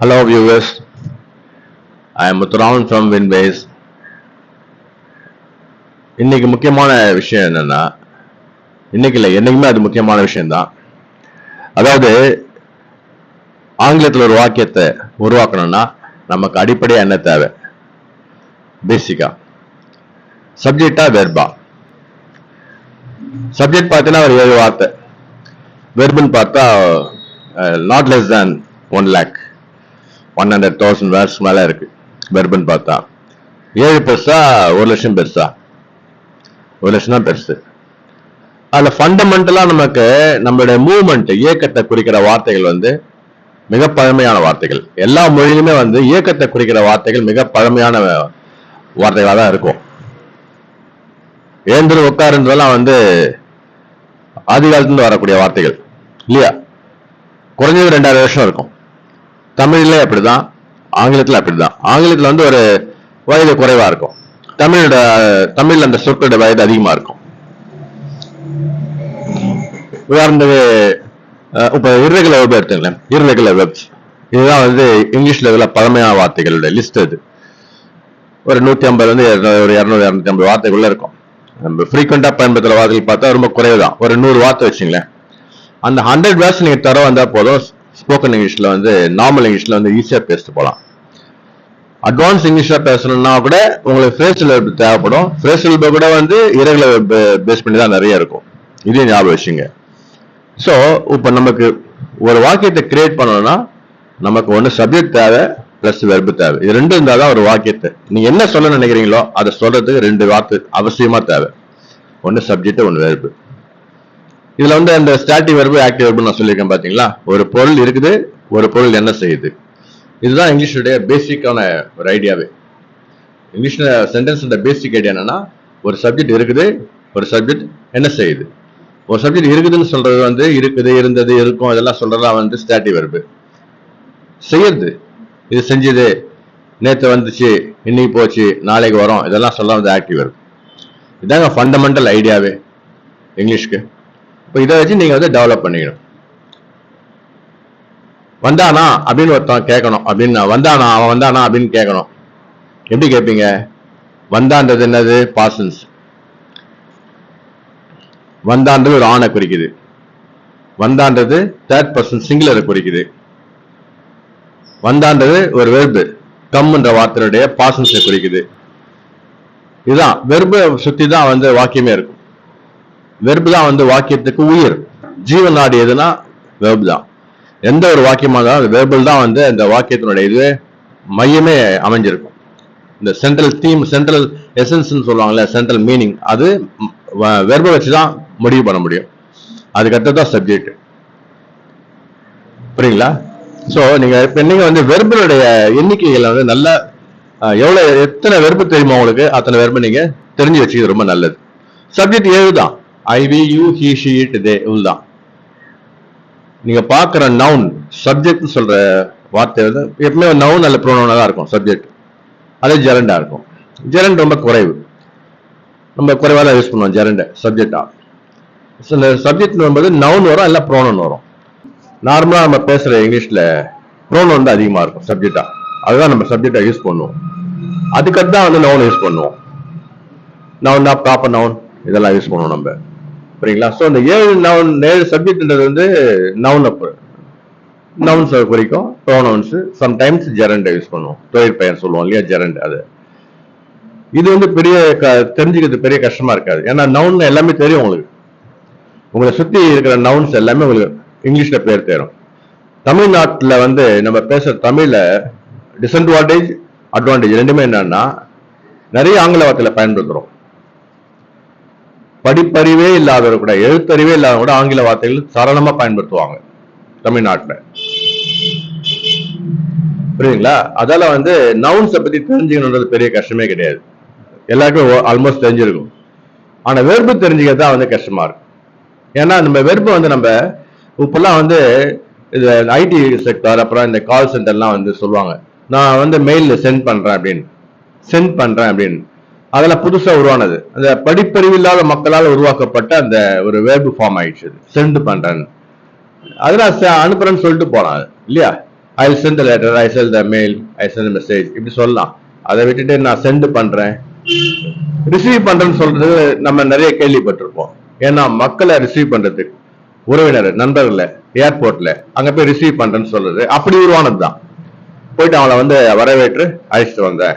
Hello viewers, I am Muthuraman from Winbase. இன்னைக்கு முக்கியமான விஷயம் என்னன்னா இன்னைக்கு இல்லை என்னைக்குமே அது முக்கியமான விஷயம்தான். அதாவது ஆங்கிலத்தில் ஒரு வாக்கியத்தை உருவாக்கணும்னா நமக்கு அடிப்படையாக என்ன தேவை? பேசிக்கா சப்ஜெக்டா வெர்பா சப்ஜெக்ட் பார்த்தீங்கன்னா ஒரு ஏழு வார்த்தை. வெர்புன்னு பார்த்தா not less than one lakh one hundred thousand words மேலே இருக்கு. பெர்பன் பார்த்தா. ஏழு பெருசா ஒரு லட்சம் பெருசா. ஒரு லட்சம் தான் பெருசு. அதில் ஃபண்டமெண்டலா நமக்கு நம்மளுடைய மூவ்மெண்ட் இயக்கத்தை குறிக்கிற வார்த்தைகள் வந்து மிக பழமையான வார்த்தைகள். எல்லா மொழியிலுமே வந்து இயக்கத்தை குறிக்கிற வார்த்தைகள் மிக பழமையான வார்த்தைகளாக தான் இருக்கும். ஏந்திர உட்காருன்றதெல்லாம் வந்து ஆதி காலத்துல இருந்து வரக்கூடிய வார்த்தைகள். இல்லையா? குறைஞ்சது ரெண்டாயிரம் வருஷம் இருக்கும். தமிழ்ல அப்படிதான் ஆங்கிலத்துல அப்படிதான். ஆங்கிலத்துல வந்து ஒரு வயது குறைவா இருக்கும். தமிழோட தமிழ்ல அந்த சொற்களோட வயது அதிகமா இருக்கும். உதாரணத்துக்கு இப்போ இப்ப irregular verb எடுத்துங்களேன். irregular வெப்ஸ் இதுதான் வந்து இங்கிலீஷ் உள்ள பழமையான வார்த்தைகளோட லிஸ்ட் அது. ஒரு நூத்தி ஐம்பது வந்து ஒரு இரநூறு இரநூத்தி ஐம்பது வார்த்தைக்குள்ள இருக்கும். நம்ம ஃப்ரீக்வெண்டா பயன்படுத்துற வார்த்தைகள் பார்த்தா ரொம்ப குறைவு தான் ஒரு நூறு வார்த்தை வச்சுங்களேன். அந்த ஹண்ட்ரட் வேர்ட்ஸ் நீங்க தர வந்தா போதும். ஸ்போக்கன் இங்கிலீஷில் வந்து நார்மல் இங்கிலீஷ்ல வந்து ஈஸியாக பேசிட்டு போகலாம் அட்வான்ஸ் இங்கிலீஷில் பேசணும்னா கூட உங்களுக்கு ஃப்ரேஷல் வெப் தேவைப்படும். ஃப்ரேஷல் வெப் கூட வந்து இரகுலர் பேஸ் பண்ணி தான் நிறைய இருக்கும். இதையும் ஞாபகம் வச்சுங்க ஸோ இப்போ நமக்கு ஒரு வாக்கியத்தை கிரியேட் பண்ணணும்னா நமக்கு ஒன்று சப்ஜெக்ட் தேவை ப்ளஸ் வெர்பு தேவை. இது ரெண்டும் இருந்தால் தான் ஒரு வாக்கியத்தை. நீங்கள் என்ன சொல்ல நினைக்கிறீங்களோ அதை சொல்கிறதுக்கு ரெண்டு வார்த்தை அவசியமா தேவை. ஒன்று சப்ஜெக்ட் ஒன்று வெர்பு இதுல வந்து அந்த ஸ்டாட்டிக் வெர்பு ஆக்டிவ் வெர்பு நான் சொல்லியிருக்கேன் பாத்தீங்களா? ஒரு பொருள் இருக்குது ஒரு பொருள் என்ன செய்யுது? இதுதான் இங்கிலீஷுடைய பேசிக்கான ஒரு ஐடியாவே இங்கிலீஷ்ல சென்டென்ஸோட பேசிக் ஐடியா என்னன்னா ஒரு சப்ஜெக்ட் இருக்குது ஒரு சப்ஜெக்ட் என்ன செய்யுது? ஒரு சப்ஜெக்ட் இருக்குதுன்னு சொல்றது வந்து இருக்குது இருந்தது இருக்கும் இதெல்லாம் சொல்றதெல்லாம் வந்து ஸ்டாட்டிக் வெர்பு செய்யறது. இது செஞ்சது. நேற்று வந்துச்சு இன்னைக்கு போச்சு நாளைக்கு வரும். இதெல்லாம் சொல்ல வந்து ஆக்டிவ் வெர்பு இதாங்க ஃபண்டமெண்டல் ஐடியாவே இங்கிலீஷ்க்கு. இப்போ இதை வச்சு நீங்க வந்து டெவலப் பண்ணிக்கணும். வந்தானா அப்படின்னு ஒருத்தன் கேட்கணும். அப்படின்னு வந்தானா அவன் வந்தானா அப்படின்னு கேட்கணும். எப்படி கேட்பீங்க? வந்தான்றது என்னது? பாசன்ஸ் வந்தான்றது ஒரு ஆணை குறிக்குது. வந்தான்றது தேர்ட் பர்சன் சிங்குலரை குறிக்குது. வந்தான்றது ஒரு வெர்பு கம்ன்ற வார்த்தையுடைய பாசன்ஸை குறிக்குது. இதுதான். வெர்பை சுத்தி தான் வந்து வாக்கியமே இருக்கும். வெர்பு தான் வந்து வாக்கியத்துக்கு உயிர். ஜீவன் நாடு எதுனா வெர்பு தான் எந்த ஒரு வாக்கியமாக இருந்தாலும் அந்த வெர்பல் தான் வந்து அந்த வாக்கியத்தினுடைய இது மையமே அமைஞ்சிருக்கும். இந்த சென்ட்ரல் தீம் சென்ட்ரல் எசன்ஸ்ன்னு சொல்லுவாங்கல்ல சென்ட்ரல் மீனிங் அது வெர்பை வச்சு தான் முடிவு பண்ண முடியும். அதுக்கடுத்து தான் சப்ஜெக்ட் புரியுங்களா? ஸோ நீங்கள் இப்போ நீங்கள் வந்து வெர்பலுடைய எண்ணிக்கைகளை வந்து நல்ல எவ்வளோ எத்தனை வெறுப்பு தெரியுமா உங்களுக்கு? அத்தனை வெறுப்பு நீங்கள் தெரிஞ்சு வச்சுக்கிறது ரொம்ப நல்லது. சப்ஜெக்ட் ஏழு தான் I we you he she it they இவ்வளவுதான் நீங்க பாக்குற நவுன் சப்ஜெக்ட் சொல்ற வார்த்தை வந்து எப்பவுமே நவுன் அல்ல ப்ரோனவுனா தான் இருக்கும் சப்ஜெக்ட் அதே ஜெரண்டா இருக்கும். ஜெரண்ட் ரொம்ப குறைவு. ரொம்ப குறைவாக தான் யூஸ் பண்ணுவோம் ஜெரண்ட சப்ஜெக்டா சில சப்ஜெக்ட் வரும்போது நவுன் வரும் இல்லை ப்ரோனவுன் வரும். நார்மலாக நம்ம பேசுகிற இங்கிலீஷில் ப்ரோனவுன் தான் அதிகமாக இருக்கும் சப்ஜெக்டா அதுதான் நம்ம சப்ஜெக்டா யூஸ் பண்ணுவோம். அதுக்கடுத்து தான் வந்து நவுன் யூஸ் பண்ணுவோம். நவுன் தான் ப்ராப்பர் நவுன் இதெல்லாம் யூஸ் பண்ணுவோம் நம்ம. சரிங்களா ஸோ இந்த ஏழு நவுன் ஏழு சப்ஜெக்ட்ன்றது வந்து நவுன் அப் நவுன்ஸ் குறிக்கும். ப்ரோனவுன்ஸ் சம்டைம்ஸ் ஜெரண்டை யூஸ் பண்ணுவோம். தொழில் பெயர் சொல்லுவோம் இல்லையா? ஜெரண்ட் அது. இது வந்து பெரிய க- தெரிஞ்சுக்கிறது பெரிய கஷ்டமா இருக்காது. ஏன்னா நவுன் எல்லாமே தெரியும் உங்களுக்கு. உங்களை சுற்றி இருக்கிற நவுன்ஸ் எல்லாமே உங்களுக்கு இங்கிலீஷில் பேர் தேரும். தமிழ்நாட்டில் வந்து நம்ம பேசுகிற தமிழில் டிஸ்அட்வான்டேஜ் அட்வான்டேஜ் ரெண்டுமே என்னன்னா நிறைய ஆங்கில வார்த்தையில் பயன்படுத்துகிறோம் படிப்பறிவே இல்லாதவர் கூட எழுத்தறிவே இல்லாத கூட ஆங்கில வார்த்தைகள் சரளமா பயன்படுத்துவாங்க தமிழ்நாட்டில். புரியுதுங்களா? அதால வந்து நவுன்ஸை பத்தி தெரிஞ்சுக்கணுன்றது பெரிய கஷ்டமே கிடையாது. எல்லாருக்கும் ஆல்மோஸ்ட் தெரிஞ்சிருக்கும். ஆனா வெறுப்பு தெரிஞ்சுக்கிறது தான் வந்து கஷ்டமா இருக்கும் ஏன்னா நம்ம வெறுப்பு வந்து நம்ம இப்பெல்லாம் வந்து இது ஐடி செக்டார் அப்புறம் இந்த கால் சென்டர்லாம் வந்து சொல்லுவாங்க. நான் வந்து மெயில் சென்ட் பண்றேன் அப்படின்னு. சென்ட் பண்றேன் அப்படின்னு. அதில் புதுசாக உருவானது. அந்த படிப்பறிவு இல்லாத மக்களால் உருவாக்கப்பட்ட அந்த ஒரு வேர்பு ஃபார்ம் ஆயிடுச்சு சென்ட் பண்றேன்னு. அதில் அனுப்புறேன்னு சொல்லிட்டு போகலாம் இல்லையா? I sent letter I sell the mail I sent message இப்படி சொல்லலாம். அதை விட்டுட்டு நான் சென்ட் பண்றேன். ரிசீவ் பண்றேன்னு சொல்றது நம்ம நிறைய கேள்விப்பட்டிருப்போம். ஏன்னா மக்களை ரிசீவ் பண்றதுக்கு உறவினர் நண்பர்களை ஏர்போர்ட்ல அங்கே போய் ரிசீவ் பண்றேன்னு சொல்றது அப்படி உருவானது தான் போயிட்டு அவளை வந்து வரவேற்று அழைச்சிட்டு வந்தேன்.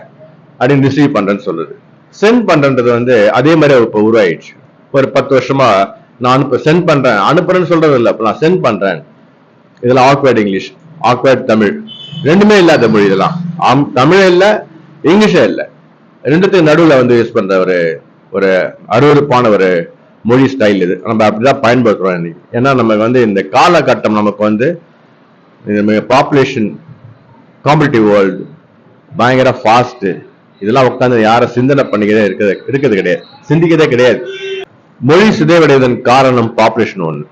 அப்படின்னு ரிசீவ் பண்றேன்னு சொல்றது. சென்ட் பண்றது வந்து அதே மாதிரி இப்போ உருவாயிடுச்சு. ஒரு பத்து வருஷமா நான் அனுப்ப சென்ட் பண்றேன். அனுப்புறேன்னு சொல்றது இல்லை. நான் சென்ட் பண்றேன். இதுல ஆக்வர்ட் இங்கிலீஷ் ஆக்வர்ட் தமிழ். ரெண்டுமே இல்லாத மொழி இதெல்லாம். ஆம், தமிழ் இல்ல இங்கிலீஷே இல்ல. ரெண்டுத்துக்கு நடுவில் வந்து யூஸ் பண்ற ஒரு ஒரு அருவருப்பான ஒரு மொழி ஸ்டைல் இது. நம்ம அப்படிதான் பயன்படுத்துறோம் இன்னைக்கு. ஏன்னா நமக்கு வந்து இந்த காலகட்டம் நமக்கு வந்து பாப்புலேஷன் காம்படிட்டிவ் வேர்ல்டு பயங்கர ஃபாஸ்ட்டு இதெல்லாம் உட்காந்து யாரும் சிந்தனை பண்ணிக்கதே இருக்கிறது இருக்கிறது கிடையாது. சிந்திக்கிறதே கிடையாது. மொழி சிதைவடைவதன் காரணம் பாப்புலேஷன் ஒன்று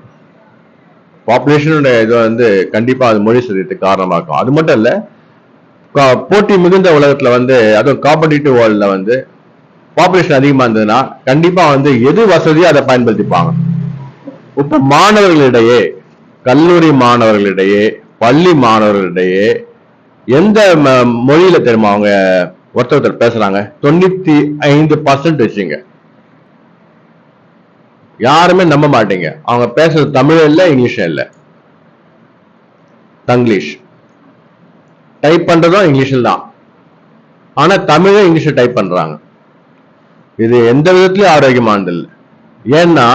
பாப்புலேஷனோட இது வந்து கண்டிப்பா அது மொழி சிதையத்துக்கு காரணமாக்கும் அது மட்டும் இல்ல போட்டி மிகுந்த உலகத்துல வந்து அதுவும் காம்படிட்டிவ் வேர்ல்ட்ல வந்து பாப்புலேஷன் அதிகமா இருந்ததுன்னா கண்டிப்பா வந்து எது வசதியோ அதை பயன்படுத்திப்பாங்க. இப்ப மாணவர்களிடையே கல்லூரி மாணவர்களிடையே பள்ளி மாணவர்களிடையே எந்த ம- மொழியில தெரியுமா அவங்க ஒருத்தர் ஒருத்தர் பேசுறாங்க. தொண்ணூத்தி ஐந்து பர்சன்ட் வச்சுங்க யாருமே நம்ப மாட்டீங்க. அவங்க பேசுறது தமிழ் இல்ல இங்கிலீஷ் இல்ல. தங்கிலீஷ். டைப் பண்றதும் இங்கிலீஷில் தான். ஆனா தமிழை இங்கிலீஷ் டைப் பண்றாங்க. இது எந்த விதத்திலயும் ஆரோக்கியமானது இல்லை. ஏன்னா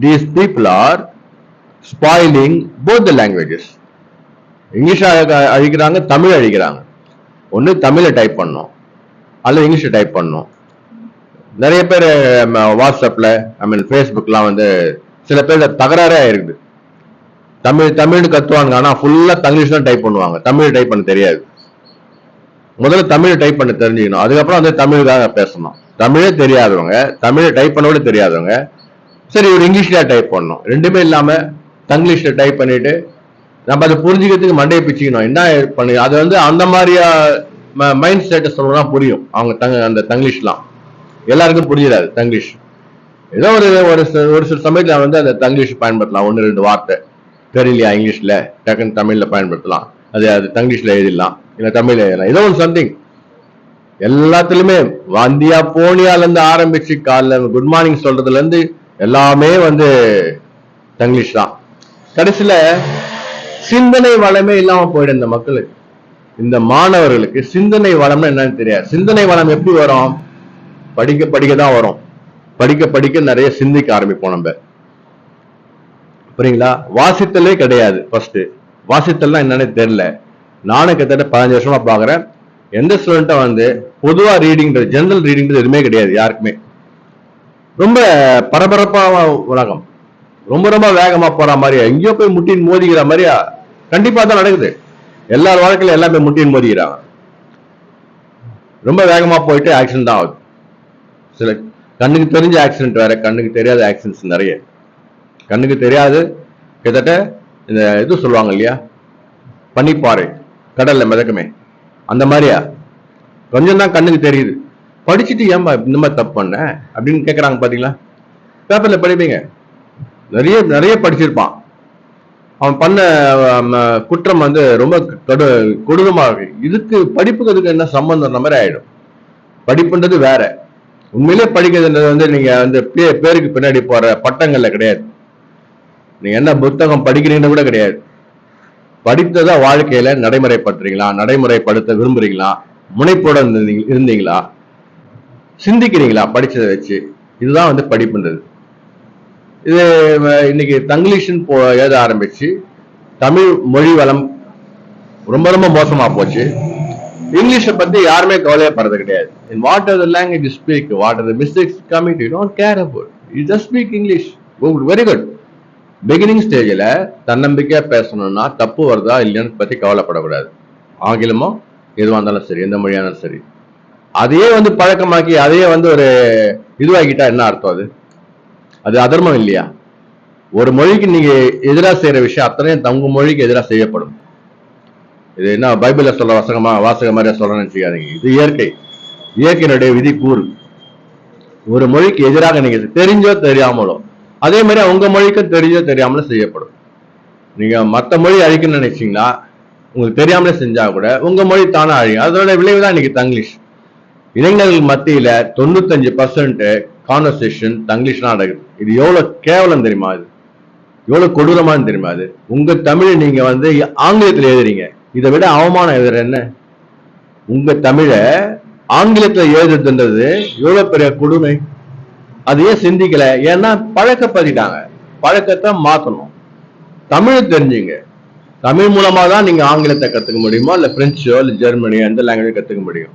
these people are spoiling both the languages English அழிக்கிறாங்க Tamil அழிக்கிறாங்க. ஒன்று தமிழை டைப் பண்ணணும் அல்லது இங்கிலீஷை டைப் பண்ணும். நிறைய பேர் வாட்ஸ்அப்பில் ஐ மீன் ஃபேஸ்புக்லாம் வந்து சில பேர் தகராறே இருக்குது தமிழ் தமிழ்னு கத்துவாங்க ஆனால் ஃபுல்லாக தங்கிலீஷ் தான் டைப் பண்ணுவாங்க. தமிழ் டைப் பண்ண தெரியாது. முதல்ல தமிழ் டைப் பண்ண தெரிஞ்சுக்கணும். அதுக்கப்புறம் வந்து தமிழுக்காக பேசணும். தமிழே தெரியாதவங்க தமிழை டைப் பண்ண கூட தெரியாதவங்க சரி ஒரு இங்கிலீஷ்ல டைப் பண்ணணும் ரெண்டுமே இல்லாமல் தங்கிலீஷில் டைப் பண்ணிட்டு நம்ம அதை புரிஞ்சுக்கிறதுக்கு மண்டையை பிச்சுக்கணும். என்ன பண்ணி அது வந்து அந்த மாதிரியா மைண்ட் ஸ்டேட்டஸ் சொல்லணும்னா புரியும். அவங்க தங்க அந்த தங்கிலீஷ்லாம். எல்லாருக்கும் புரிஞ்சிடாது தங்கிலீஷ். ஏதோ ஒரு ஒரு சில- ஒரு சில சமயத்துல வந்து அந்த தங்கிலீஷ் பயன்படுத்தலாம். ஒன்று ரெண்டு வார்த்தை. தெரியலையா இங்கிலீஷ்ல? டக்குன்னு தமிழ்ல பயன்படுத்தலாம். அது அது தங்கிலீஷ்ல எழுதிடலாம். இல்லை தமிழ்ல எழுதலாம். ஏதோ ஒன்று சம்திங் எல்லாத்துலயுமே வந்தியா போனியால இருந்து ஆரம்பிச்சு காலைல குட் மார்னிங் சொல்றதுல இருந்து எல்லாமே வந்து தங்கிலீஷ் தான் கடைசியில சிந்தனை வளமே இல்லாம போயிடும் இந்த மக்களுக்கு. இந்த மாணவர்களுக்கு சிந்தனை வளம்னா என்னன்னு தெரியாது. சிந்தனை வளம் எப்படி வரும்? படிக்க படிக்க தான் வரும். படிக்க படிக்க நிறைய சிந்திக்க ஆரம்பிப்போம் நம்ம. புரியுங்களா? வாசித்தலே கிடையாது ஃபர்ஸ்ட் வாசித்தல்னா என்னன்னு தெரியல. நானும் கிட்டத்தட்ட பதினஞ்சு வருஷமா பாக்குறேன் எந்த ஸ்டூடெண்ட்டும் வந்து பொதுவா ரீடிங்ன்றது ஜெனரல் ரீடிங்ன்றது எதுவுமே கிடையாது யாருக்குமே. ரொம்ப பரபரப்பா உலகம். ரொம்ப ரொம்ப வேகமா போற மாதிரியா எங்கேயோ போய் முட்டின் மோதிக்கிற மாதிரியா? கண்டிப்பா தான் நடக்குது. எல்லார் வாழ்க்கையில எல்லாமே முட்டின் மோதிக்கிறாங்க. ரொம்ப வேகமா போயிட்டு ஆக்சிடென்ட் தான் ஆகுது. சில கண்ணுக்கு தெரிஞ்ச ஆக்சிடென்ட் வேற கண்ணுக்கு தெரியாத ஆக்சிடென்ட்ஸ் நிறைய. கண்ணுக்கு தெரியாது கிட்டத்தட்ட இந்த இது சொல்லுவாங்க இல்லையா? பனிப்பாறை கடல்ல மிதக்குமே. அந்த மாதிரியா? கொஞ்சம் தான் கண்ணுக்கு தெரியுது. படிச்சுட்டு ஏன்பா இந்த மாதிரி தப்பு பண்ண? அப்படின்னு கேட்குறாங்க பாத்தீங்களா? பேப்பர்ல படிப்பீங்க. நிறைய நிறைய படிச்சிருப்பான். அவன் பண்ண குற்றம் வந்து ரொம்ப கடு கொடூரமாக இருக்கு. இதுக்கு படிப்புக்கு அதுக்கு என்ன சம்பந்தம்? மாதிரி ஆயிடும். படிப்புன்றது வேற. உண்மையிலே படிக்கிறதுன்றது வந்து நீங்க வந்து பேருக்கு பின்னாடி போற பட்டங்கள்ல கிடையாது. நீங்க என்ன புத்தகம் படிக்கிறீங்கன்னு கூட கிடையாது. படித்ததா வாழ்க்கையில நடைமுறைப்படுத்துறீங்களா? நடைமுறைப்படுத்த விரும்புறீங்களா? முனைப்போட இருந்தீங்களா? சிந்திக்கிறீங்களா? படிச்சதை வச்சு. இதுதான் வந்து படிப்புன்றது. இது இன்னைக்கு தங்கிலீஷ்னு போ எழுத ஆரம்பிச்சு தமிழ் மொழி வளம் ரொம்ப ரொம்ப மோசமா போச்சு. இங்கிலீஷை பத்தி யாருமே கவலையப்படுறது கிடையாது. In what are the language speak what are the mistakes commit you don't care about you just speak English very good beginning ஸ்டேஜில் தன்னம்பிக்கையா பேசணும்னா தப்பு வருதா இல்லைன்னு பத்தி கவலைப்படக்கூடாது. ஆங்கிலமோ எதுவாக இருந்தாலும் சரி எந்த மொழியா இருந்தாலும் சரி. அதையே வந்து பழக்கமாக்கி அதையே வந்து ஒரு இதுவாகிட்டா என்ன அர்த்தம் அது? அது அதர்மம் இல்லையா? ஒரு மொழிக்கு நீங்க எதிராக செய்யற விஷயம் அத்தனையும் தங்க மொழிக்கு எதிராக செய்யப்படும். இது என்ன பைபிள சொல்ற வசகமா வாசக மாதிரியா சொல்றேன்னு வச்சுக்காதீங்க இது இயற்கை. இயற்கையினுடைய விதி கூறு ஒரு மொழிக்கு எதிராக நீங்க தெரிஞ்சோ தெரியாமலோ அதே மாதிரி உங்க மொழிக்கும் தெரிஞ்சோ தெரியாமலோ செய்யப்படும். நீங்க மற்ற மொழி அழிக்கணும்னு நினைச்சீங்கன்னா உங்களுக்கு தெரியாமலே செஞ்சா கூட உங்க மொழி தானே அழியும். அதோட விளைவு தான் இன்னைக்கு தங்கிலீஷ். இளைஞர்கள் மத்தியில தொண்ணூத்தஞ்சு பர்சன்ட் கான்வர்சேஷன் தங்கிலீஷ்லாம் நடக்குது இது எவ்வளோ கேவலம் தெரியுமா அது? எவ்வளோ கொடூரமானு தெரியுமா அது? உங்கள் தமிழை நீங்கள் வந்து ஆங்கிலத்தில் எழுதுறீங்க. இதை விட அவமானம் எழுதுற என்ன? உங்கள் தமிழை ஆங்கிலத்தில் எழுதுறதுன்றது எவ்வளோ பெரிய கொடுமை? அது ஏன் சிந்திக்கல? ஏன்னா பழக்கப்படுத்திட்டாங்க. பழக்கத்தை மாற்றணும் தமிழ் தெரிஞ்சுங்க. தமிழ் மூலமாக தான் நீங்கள் ஆங்கிலத்தை கற்றுக்க முடியுமோ? இல்லை பிரெஞ்சோ இல்லை ஜெர்மனியோ எந்த லாங்குவேஜ் கற்றுக்க முடியும்?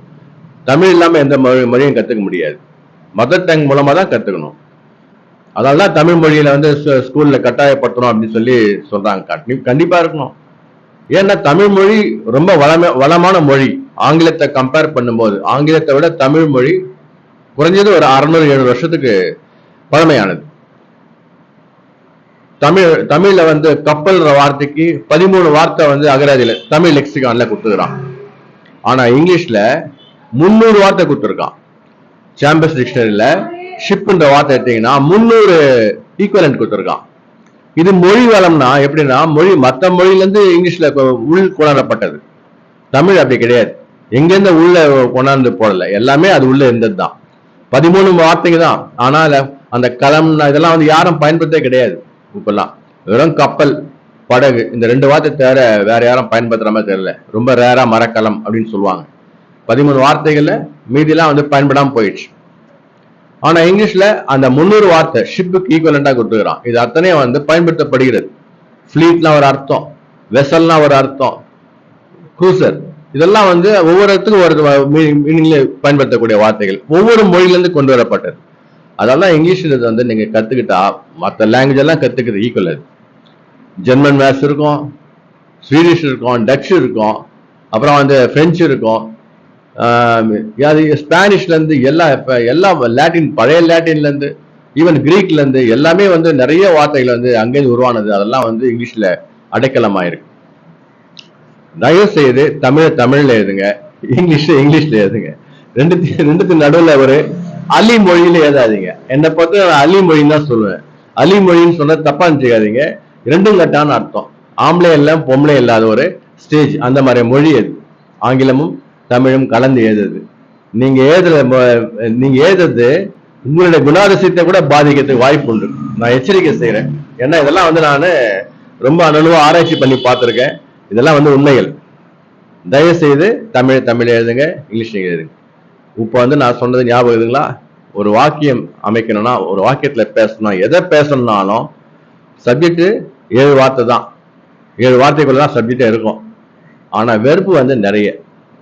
தமிழ் இல்லாமல் எந்த மொழி மொழியும் கற்றுக்க முடியாது. மதர் டங் மூலமா தான் கத்துக்கணும். அதனால தான் தமிழ் மொழியில வந்து ஸ்கூலில் ஸ்கூல்ல கட்டாயப்படுத்தணும் அப்படின்னு சொல்லி சொல்றாங்க. கண்டி- கண்டிப்பா இருக்கணும். ஏன்னா தமிழ் மொழி ரொம்ப வளம வளமான மொழி. ஆங்கிலத்தை கம்பேர் பண்ணும்போது ஆங்கிலத்தை விட தமிழ் மொழி குறைஞ்சது ஒரு அறுநூறு எழுநூறு வருஷத்துக்கு பழமையானது. தமிழ் தமிழ்ல வந்து கப்பல்ன்ற வார்த்தைக்கு பதிமூணு வார்த்தை வந்து அகராதியில தமிழ் லெக்சிகான்ல கொடுத்துக்கிறான் ஆனா இங்கிலீஷ்ல முந்நூறு வார்த்தை கொடுத்துருக்கான். சாம்பஸ் டிக்ஷனரியில் ஷிப்ன்ற வார்த்தை எடுத்தீங்கன்னா முந்நூறு ஈக்குவலண்ட் கொடுத்துருக்கான். இது மொழி வளம்னா எப்படின்னா மொழி மற்ற மொழியிலேருந்து இங்கிலீஷில் உள் கொண்டாடப்பட்டது. தமிழ் அப்படி கிடையாது. எங்கேருந்து உள்ள கொண்டாந்து போடல. எல்லாமே அது உள்ள இருந்தது தான் பதிமூணு வார்த்தைங்க தான். ஆனால் அந்த களம் இதெல்லாம் வந்து யாரும் பயன்படுத்தவே கிடையாது. இப்பெல்லாம் வெறும் கப்பல் படகு இந்த ரெண்டு வார்த்தை தவிர வேற யாரும் பயன்படுத்துற மாதிரி தெரியல. ரொம்ப ரேரா மரக்கலம் அப்படின்னு சொல்லுவாங்க. பதிமூணு வார்த்தைகள்ல மீதிலாம் வந்து பயன்படாமல் போயிடுச்சு. ஆனா இங்கிலீஷ்ல அந்த முந்நூறு வார்த்தை ஷிப்புக்கு ஈக்குவலண்டா கொடுத்துக்கிறான் இது அத்தனையும் வந்து பயன்படுத்தப்படுகிறது. ஃபிளீட்லாம் ஒரு அர்த்தம். வெசல்னா ஒரு அர்த்தம். க்ரூசர் இதெல்லாம் வந்து ஒவ்வொரு இடத்துக்கும் ஒரு மீனிங்ல பயன்படுத்தக்கூடிய வார்த்தைகள். ஒவ்வொரு மொழியிலேருந்து கொண்டு வரப்பட்டது. அதெல்லாம் இங்கிலீஷ் இது வந்து நீங்க கத்துக்கிட்டா மற்ற லாங்குவேஜ் எல்லாம் கத்துக்கிறது ஈக்குவல் அது. ஜெர்மன் மேத்ஸ் இருக்கும். ஸ்வீடிஷ் இருக்கும். டச் இருக்கும். அப்புறம் வந்து பிரெஞ்சு இருக்கும். அது ஸ்பானிஷ்ல இருந்து எல்லா இப்போ எல்லா லாட்டின் பழைய லாட்டின்லேருந்து ஈவன் கிரீக்ல இருந்து எல்லாமே வந்து நிறைய வார்த்தைகள் வந்து அங்கேருந்து உருவானது. அதெல்லாம் வந்து இங்கிலீஷ்ல அடைக்கலமாயிருக்கு தயவு செய்து தமிழை தமிழ்ல எழுதுங்க. இங்கிலீஷ் இங்கிலீஷ்ல எழுதுங்க. ரெண்டு ரெண்டுத்துக்கு நடுவுல ஒரு அலி மொழியில் எழுதாதீங்க. என்னை பொறுத்த அலி மொழின்னு தான் சொல்லுவேன். அலி மொழின்னு சொன்னால் தப்பாக நினச்சிக்காதீங்க. ரெண்டும் கட்டான அர்த்தம். ஆம்பளை எல்லாம் பொம்பளை இல்லாத ஒரு ஸ்டேஜ் அந்த மாதிரி மொழி அது ஆங்கிலமும் தமிழும் கலந்து எழுதுது. நீங்க எழுதுற நீங்க எழுதுறது உங்களுடைய குணாதிசயத்தை கூட பாதிக்கிறதுக்கு வாய்ப்பு உண்டு. நான் எச்சரிக்கை செய்யறேன் ஏன்னா இதெல்லாம் வந்து நான் ரொம்ப அனுபவம் ஆராய்ச்சி பண்ணி பார்த்துருக்கேன். இதெல்லாம் வந்து உண்மைகள். தயவு செய்து தமிழ் தமிழ் எழுதுங்க இங்கிலீஷ் எழுதுங்க. இப்போ வந்து நான் சொன்னது ஞாபகம் இருக்குங்களா ஒரு வாக்கியம் அமைக்கணும்னா ஒரு வாக்கியத்தில் பேசணும் எதை பேசணும்னாலும் சப்ஜெக்ட் ஏழு வார்த்தை தான். ஏழு வார்த்தைக்குள்ள தான் சப்ஜெக்டே இருக்கும். ஆனால் வெறுப்பு வந்து நிறைய.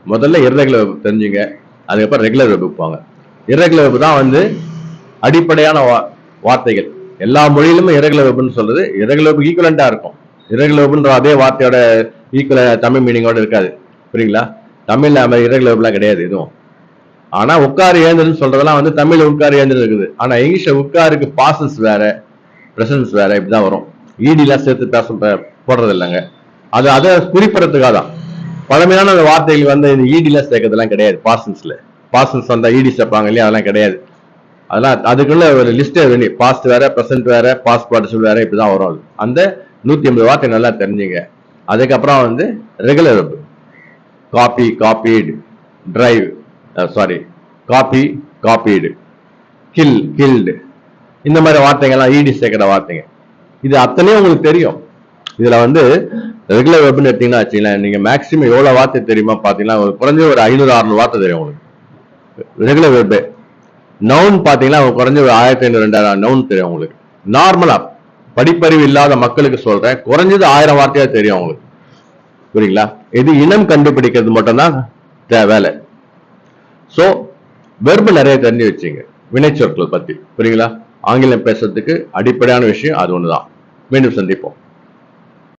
முதல்ல இரகுலர் வெப் தெரிஞ்சுங்க. அதுக்கப்புறம் ரெகுலர் வெப் போங்க. இரகுலர் வெப் தான் வந்து அடிப்படையான வா- வார்த்தைகள். எல்லா மொழியிலுமே இரகுலர் வெப்னு சொல்றது இரகுலர் வெப் ஈக்குவலண்டா இருக்கும். இரகுலர் வெப்ன்ற அதே வார்த்தையோட ஈக்குவல தமிழ் மீனிங்கோட இருக்காது. புரியுங்களா? தமிழ்ல நம்ம இரகுலர் வெப்லாம் கிடையாது எதுவும். ஆனா உட்கார் ஏந்திரன்னு சொல்றதெல்லாம் வந்து தமிழ்ல உட்கார் ஏந்திரன் இருக்குது. ஆனா இங்கிலீஷ்ல உட்காருக்கு பாசஸ் வேற பிரசன்ஸ் வேற இப்படிதான் வரும். ஈடிலாம் சேர்த்து பேச போடுறது இல்லைங்க. அது அதை குறிப்பிடறதுக்காக தான் பழமையான அந்த வார்த்தைகள் வந்து இந்த e ஈடிலாம் சேர்க்கறதுலாம் கிடையாது. பார்சன்ஸ்ல பாசன்ஸ் வந்தா ஈடி சேர்ப்பாங்க இல்லையா? அதெல்லாம் கிடையாது. அதெல்லாம் அதுக்குள்ள ஒரு லிஸ்டே வேணும் பாஸ்ட் வேற ப்ரெசென்ட் வேற பாஸ்ட் பார்ட்டிசிபிள் வேற இப்படிதான் வரும் அந்த நூத்தி ஐம்பது வார்த்தை நல்லா தெரிஞ்சுங்க. அதுக்கப்புறம் வந்து regular verb copy copied drive sorry copy copied kill killed இந்த மாதிரி வார்த்தைகள்லாம் ஈடி சேர்க்கிற வார்த்தைங்க. இது அத்தனையும் உங்களுக்கு தெரியும். இதுல வந்து ரெகுலர் வெப்னு எடுத்தீங்கன்னா வச்சுங்களேன் நீங்க மேக்ஸிமம் எவ்வளவு வார்த்தை தெரியுமா பாத்தீங்கன்னா குறைஞ்ச ஒரு ஐநூறு அறுநூறு வார்த்தை தெரியும் உங்களுக்கு. ரெகுலர் வெப் நவுன் பாத்தீங்கன்னா அவங்க குறைஞ்ச ஒரு ஆயிரத்தி ஐநூறு ரெண்டாயிரம் நவுன் தெரியும் உங்களுக்கு. நார்மலா படிப்பறிவு இல்லாத மக்களுக்கு சொல்றேன் குறைஞ்சது ஆயிரம் வார்த்தையா தெரியும் அவங்களுக்கு புரியுங்களா? இது இனம் கண்டுபிடிக்கிறது மட்டும்தான் வேலை. சோ வெர்பு நிறைய தெரிஞ்சு வச்சுங்க வினைச்சொற்கள் பத்தி. புரியுங்களா? ஆங்கிலம் பேசுறதுக்கு அடிப்படையான விஷயம் அது ஒண்ணுதான். மீண்டும் சந்திப்போம்.